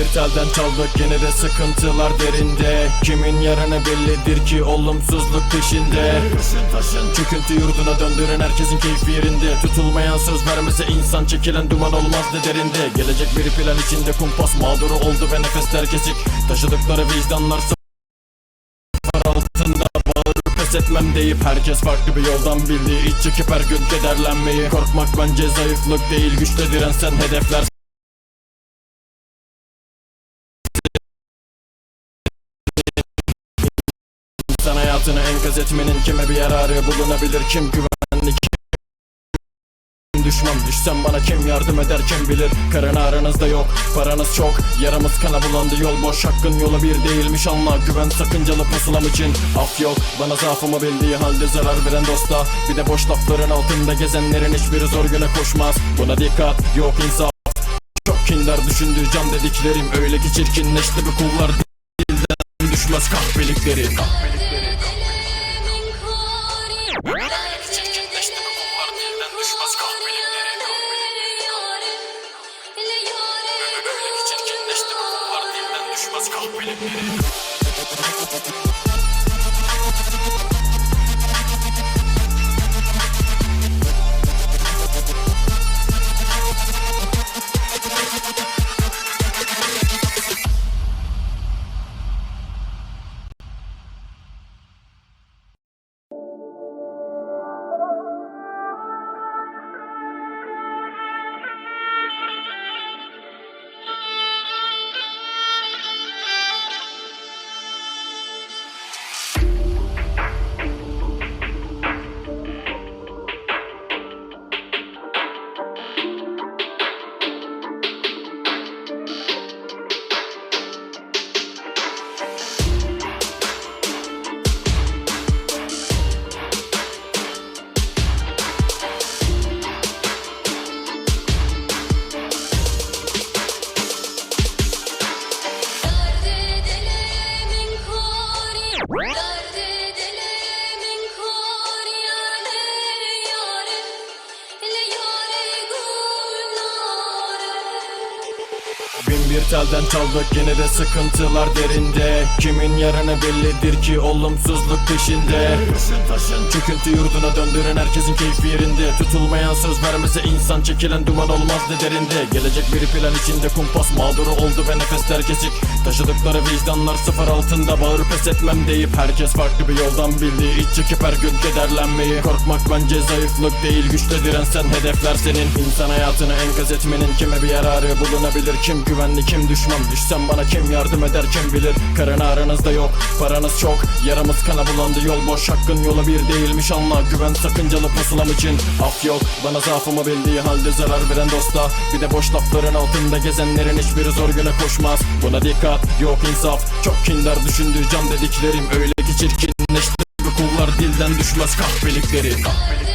bir telden çaldık yine de sıkıntılar derinde. Kimin yarını bellidir ki olumsuzluk peşinde? Taşın taşın. Çöküntü yurduna döndüren herkesin keyfi yerinde. Tutulmayan söz vermese insan çekilen duman olmazdı derinde Gelecek bir plan içinde kumpas mağduru oldu ve nefesler kesik. Taşıdıkları vicdanlar pes etmem deyip Herkes farklı bir yoldan bildiği iç çekip her gün kederlenmeyi. Korkmak bence zayıflık değil güçle dirensen hedefler hayatını enkaz etmenin kime bir yararı bulunabilir? Kim güvenli kim düşman? Düşsem bana kim yardım eder? Kim bilir? Karın aranızda yok paranız çok. Yaramız kana bulandı yol boş. Hakkın yolu bir değilmiş anla. Güven sakıncalı pusulam için. Af yok Bana zaafımı bildiği halde zarar veren dosta. Bir de boş lafların altında gezenlerin hiçbiri zor güne koşmaz. Buna dikkat yok insaf. Çok kindar düşündüğü can dediklerim. Öyle ki çirkinleşti bu kullar. Dilden düşmez kahpelikleri. Çirkinleşti Let me Bin bir telden çaldık yine de sıkıntılar derinde. Kimin yarını bellidir ki olumsuzluk peşinde? Taşın taşın çöküntü yurduna döndüren herkesin keyfi yerinde. Tutulmayan söz vermese insan çekilen duman olmazdı derinde? Gelecek bir plan içinde kumpas mağduru oldu ve nefesler kesik. Taşıdıkları vicdanlar sıfır altında bağırıp pes etmem deyip Herkes farklı bir yoldan bildiği iç çekip her gün kederlenmeyi. Korkmak bence zayıflık değil güçle dirensen hedefler senin. İnsan hayatını enkaz etmenin kime bir yararı bulunabilir? Kim güvenli kim düşman düşsem bana kim yardım eder kim bilir? Karın aranızda yok paranız çok. Yaramız kana bulandı yol boş hakkın yolu bir değilmiş. Anla Güven sakıncalı pusulam için. Af yok Bana zaafımı bildiği halde zarar veren dosta. Bir de boş lafların altında gezenlerin hiçbiri zor güne koşmaz. Buna dikkat yok insaf. Çok kindar düşündüğü can dediklerim. Öyle ki çirkinleşti kullar dilden düşmez kahpelikleri. Kahpelikleri